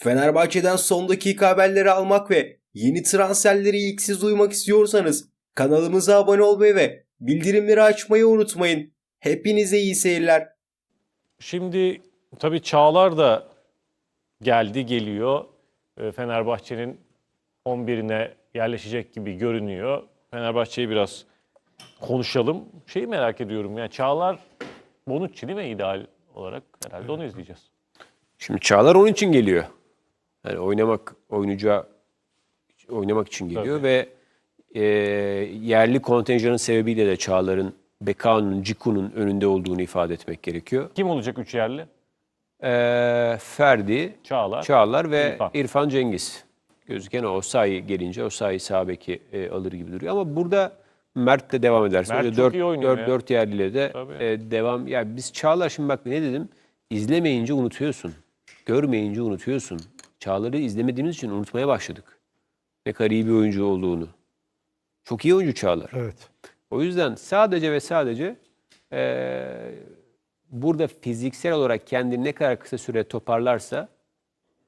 Fenerbahçe'den son dakika haberleri almak ve yeni transferleri ilk siz duymak istiyorsanız kanalımıza abone olmayı ve bildirimleri açmayı unutmayın. Hepinize iyi seyirler. Şimdi tabii Çağlar da geldi, geliyor. Ee, Fenerbahçe'nin 11'ine yerleşecek gibi görünüyor. Fenerbahçe'yi biraz konuşalım. Şeyi merak ediyorum yani Çağlar Bonucci değil mi ideal olarak? Herhalde onu izleyeceğiz. Şimdi Çağlar onun için geliyor. Yani oynamak, oynayacağı oynamak için geliyor Tabii. ve e, yerli kontenjanın sebebiyle de Çağlar'ın Bekao'nun, Ciku'nun önünde olduğunu ifade etmek gerekiyor. Kim olacak üç yerli? E, Ferdi, Çağlar. Çağlar ve İrfan. İrfan, Cengiz. Gözüken o Osayi gelince Osayi sağ beki e, alır gibi duruyor. Ama burada Mert de devam ederse. Mert öyle çok dört, iyi oynuyor dört, ya. dört yerliyle de Tabii. e, devam. Ya biz Çağlar şimdi bak ne dedim? İzlemeyince unutuyorsun. Görmeyince unutuyorsun. Çağlar'ı izlemediğimiz için unutmaya başladık. Ne kadar iyi bir oyuncu olduğunu. Çok iyi oyuncu Çağlar. Evet. O yüzden sadece ve sadece eee, burada fiziksel olarak kendini ne kadar kısa süre toparlarsa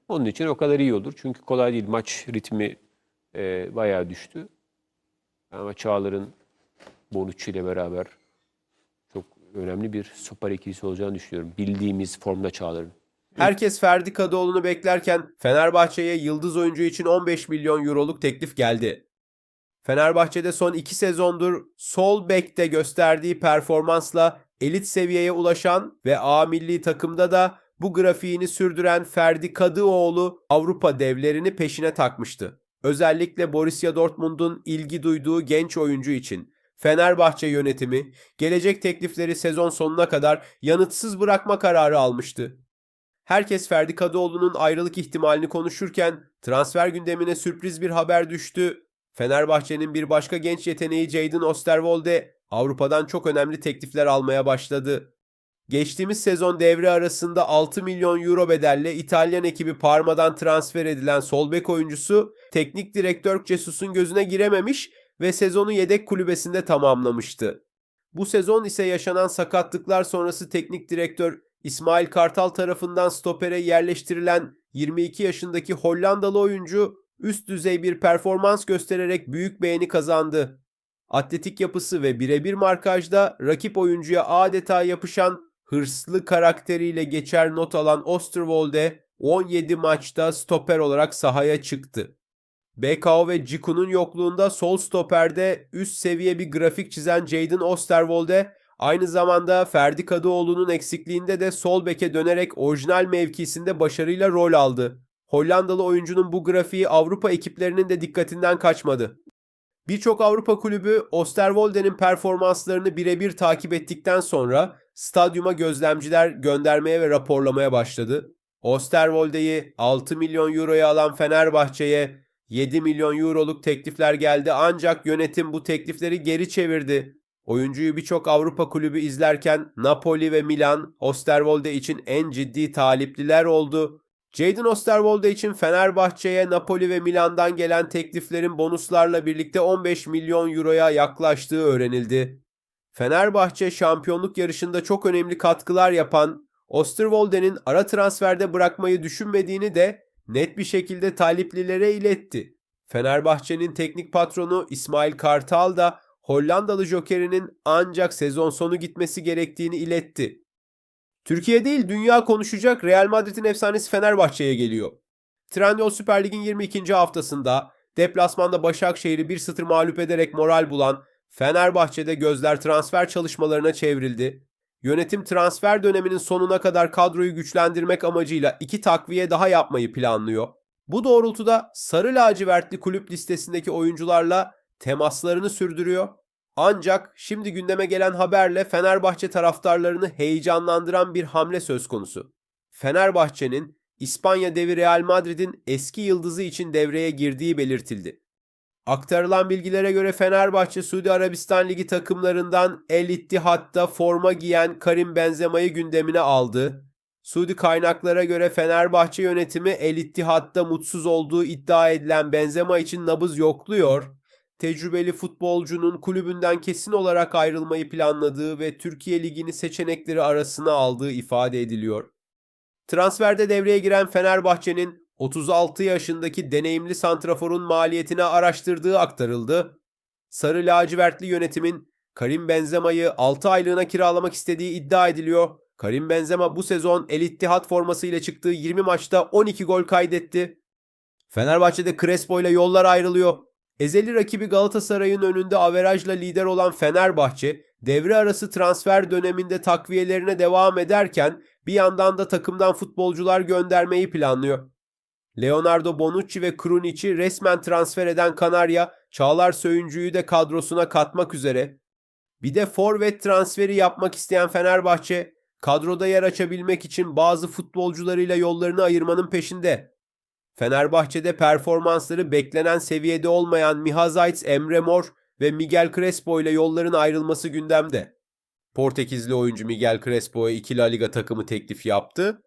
onun için o kadar iyi olur. Çünkü kolay değil. Maç ritmi eee, bayağı düştü. Ama Çağlar'ın Bonucci ile beraber çok önemli bir stoper ikilisi olacağını düşünüyorum. Bildiğimiz formda Çağlar'ın. Herkes Ferdi Kadıoğlu'nu beklerken Fenerbahçe'ye yıldız oyuncu için 15 milyon euroluk teklif geldi. Fenerbahçe'de son 2 sezondur sol bekte gösterdiği performansla elit seviyeye ulaşan ve A milli takımda da bu grafiğini sürdüren Ferdi Kadıoğlu Avrupa devlerini peşine takmıştı. Özellikle Borussia Dortmund'un ilgi duyduğu genç oyuncu için Fenerbahçe yönetimi gelecek teklifleri sezon sonuna kadar yanıtsız bırakma kararı almıştı. Herkes Ferdi Kadıoğlu'nun ayrılık ihtimalini konuşurken transfer gündemine sürpriz bir haber düştü. Fenerbahçe'nin bir başka genç yeteneği Jadon Osterwolde Avrupa'dan çok önemli teklifler almaya başladı. Geçtiğimiz sezon devre arasında 6 milyon euro bedelle İtalyan ekibi Parma'dan transfer edilen sol bek oyuncusu teknik direktör Cesus'un gözüne girememiş ve sezonu yedek kulübesinde tamamlamıştı. Bu sezon ise yaşanan sakatlıklar sonrası teknik direktör İsmail Kartal tarafından stopere yerleştirilen 22 yaşındaki Hollandalı oyuncu üst düzey bir performans göstererek büyük beğeni kazandı. Atletik yapısı ve birebir markajda rakip oyuncuya adeta yapışan hırslı karakteriyle geçer not alan Osterwolde 17 maçta stoper olarak sahaya çıktı. BKO ve Ciku'nun yokluğunda sol stoperde üst seviye bir grafik çizen Jadon Osterwolde aynı zamanda Ferdi Kadıoğlu'nun eksikliğinde de sol beke dönerek orijinal mevkisinde başarıyla rol aldı. Hollandalı oyuncunun bu grafiği Avrupa ekiplerinin de dikkatinden kaçmadı. Birçok Avrupa kulübü Osterwolde'nin performanslarını birebir takip ettikten sonra stadyuma gözlemciler göndermeye ve raporlamaya başladı. Osterwolde'yi 6 milyon euroya alan Fenerbahçe'ye 7 milyon euroluk teklifler geldi ancak yönetim bu teklifleri geri çevirdi. Oyuncuyu birçok Avrupa kulübü izlerken Napoli ve Milan Osterwolde için en ciddi talipliler oldu. Jadon Osterwolde için Fenerbahçe'ye Napoli ve Milan'dan gelen tekliflerin bonuslarla birlikte 15 milyon euroya yaklaştığı öğrenildi. Fenerbahçe şampiyonluk yarışında çok önemli katkılar yapan Osterwolde'nin ara transferde bırakmayı düşünmediğini de net bir şekilde taliplilere iletti. Fenerbahçe'nin teknik patronu İsmail Kartal da Hollandalı jokerinin ancak sezon sonu gitmesi gerektiğini iletti. Türkiye değil dünya konuşacak Real Madrid'in efsanesi Fenerbahçe'ye geliyor. Trendyol Süper Lig'in 22. haftasında deplasmanda Başakşehir'i 1-0 mağlup ederek moral bulan Fenerbahçe'de gözler transfer çalışmalarına çevrildi. Yönetim transfer döneminin sonuna kadar kadroyu güçlendirmek amacıyla iki takviye daha yapmayı planlıyor. Bu doğrultuda sarı lacivertli kulüp listesindeki oyuncularla temaslarını sürdürüyor. Ancak şimdi gündeme gelen haberle Fenerbahçe taraftarlarını heyecanlandıran bir hamle söz konusu. Fenerbahçe'nin İspanya devi Real Madrid'in eski yıldızı için devreye girdiği belirtildi. Aktarılan bilgilere göre Fenerbahçe Suudi Arabistan Ligi takımlarından El İttihat'ta forma giyen Karim Benzema'yı gündemine aldı. Suudi kaynaklara göre Fenerbahçe yönetimi El İttihat'ta mutsuz olduğu iddia edilen Benzema için nabız yokluyor. Tecrübeli futbolcunun kulübünden kesin olarak ayrılmayı planladığı ve Türkiye Ligi'ni seçenekleri arasına aldığı ifade ediliyor. Transferde devreye giren Fenerbahçe'nin 36 yaşındaki deneyimli santraforun maliyetini araştırdığı aktarıldı. Sarı lacivertli yönetimin Karim Benzema'yı 6 aylığına kiralamak istediği iddia ediliyor. Karim Benzema bu sezon El İttihat formasıyla çıktığı 20 maçta 12 gol kaydetti. Fenerbahçe'de Crespo ile yollar ayrılıyor. Ezeli rakibi Galatasaray'ın önünde averajla lider olan Fenerbahçe, devre arası transfer döneminde takviyelerine devam ederken bir yandan da takımdan futbolcular göndermeyi planlıyor. Leonardo Bonucci ve Krunic'i resmen transfer eden Kanarya, Çağlar Söyüncü'yü de kadrosuna katmak üzere. Bir de forvet transferi yapmak isteyen Fenerbahçe, kadroda yer açabilmek için bazı futbolcularıyla yollarını ayırmanın peşinde. Fenerbahçe'de performansları beklenen seviyede olmayan Miha Zayt, Emre Mor ve Miguel Crespo ile yolların ayrılması gündemde. Portekizli oyuncu Miguel Crespo'ya iki La Liga takımı teklif yaptı.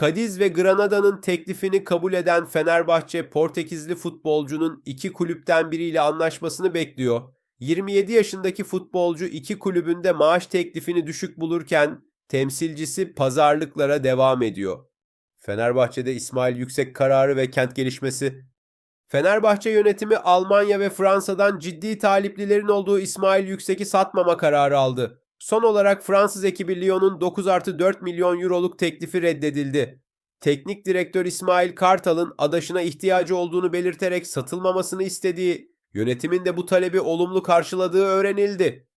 Cadiz ve Granada'nın teklifini kabul eden Fenerbahçe, Portekizli futbolcunun iki kulüpten biriyle anlaşmasını bekliyor. 27 yaşındaki futbolcu iki kulübünde maaş teklifini düşük bulurken temsilcisi pazarlıklara devam ediyor. Fenerbahçe'de İsmail Yüksek kararı ve kent gelişmesi. Fenerbahçe yönetimi Almanya ve Fransa'dan ciddi taliplilerin olduğu İsmail Yüksek'i satmama kararı aldı. Son olarak Fransız ekibi Lyon'un 9 artı 4 milyon euroluk teklifi reddedildi. Teknik direktör İsmail Kartal'ın adaşına ihtiyacı olduğunu belirterek satılmamasını istediği, yönetimin de bu talebi olumlu karşıladığı öğrenildi.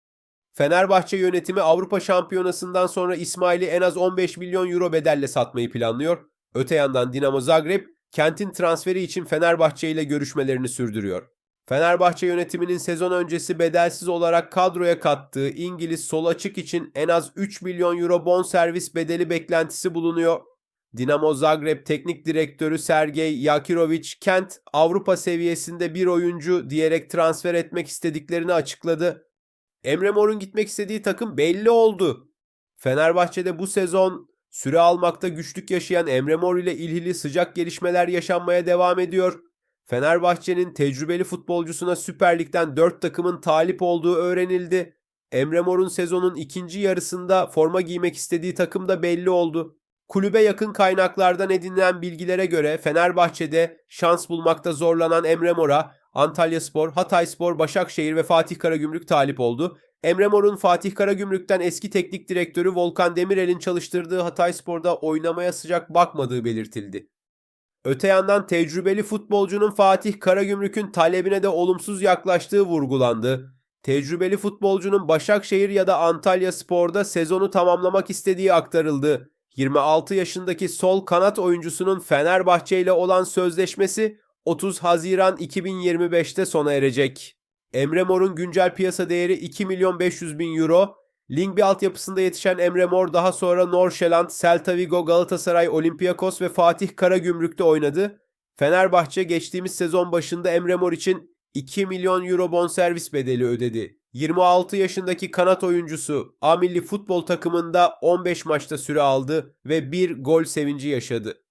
Fenerbahçe yönetimi Avrupa Şampiyonası'ndan sonra İsmail'i en az 15 milyon euro bedelle satmayı planlıyor. Öte yandan Dinamo Zagreb, kentin transferi için Fenerbahçe ile görüşmelerini sürdürüyor. Fenerbahçe yönetiminin sezon öncesi bedelsiz olarak kadroya kattığı İngiliz sol açık için en az 3 milyon euro bonservis bedeli beklentisi bulunuyor. Dinamo Zagreb Teknik Direktörü Sergey Yakirovic, Kent Avrupa seviyesinde bir oyuncu diyerek transfer etmek istediklerini açıkladı. Emre Mor'un gitmek istediği takım belli oldu. Fenerbahçe'de bu sezon süre almakta güçlük yaşayan Emre Mor ile ilgili sıcak gelişmeler yaşanmaya devam ediyor. Fenerbahçe'nin tecrübeli futbolcusuna Süper Lig'den 4 takımın talip olduğu öğrenildi. Emre Mor'un sezonun ikinci yarısında forma giymek istediği takım da belli oldu. Kulübe yakın kaynaklardan edinilen bilgilere göre Fenerbahçe'de şans bulmakta zorlanan Emre Mor'a Antalyaspor, Hatayspor, Başakşehir ve Fatih Karagümrük talip oldu. Emre Mor'un Fatih Karagümrük'ten eski teknik direktörü Volkan Demirel'in çalıştırdığı Hatayspor'da oynamaya sıcak bakmadığı belirtildi. Öte yandan tecrübeli futbolcunun Fatih Karagümrük'ün talebine de olumsuz yaklaştığı vurgulandı. Tecrübeli futbolcunun Başakşehir ya da Antalya Spor'da sezonu tamamlamak istediği aktarıldı. 26 yaşındaki sol kanat oyuncusunun Fenerbahçe ile olan sözleşmesi 30 Haziran 2025'te sona erecek. Emre Mor'un güncel piyasa değeri 2 milyon 500 bin euro. Lingby altyapısında yetişen Emre Mor daha sonra Norşeland, Celta Vigo, Galatasaray, Olympiakos ve Fatih Karagümrük'te oynadı. Fenerbahçe geçtiğimiz sezon başında Emre Mor için 2 milyon euro bonservis bedeli ödedi. 26 yaşındaki kanat oyuncusu A milli futbol takımında 15 maçta süre aldı ve bir gol sevinci yaşadı.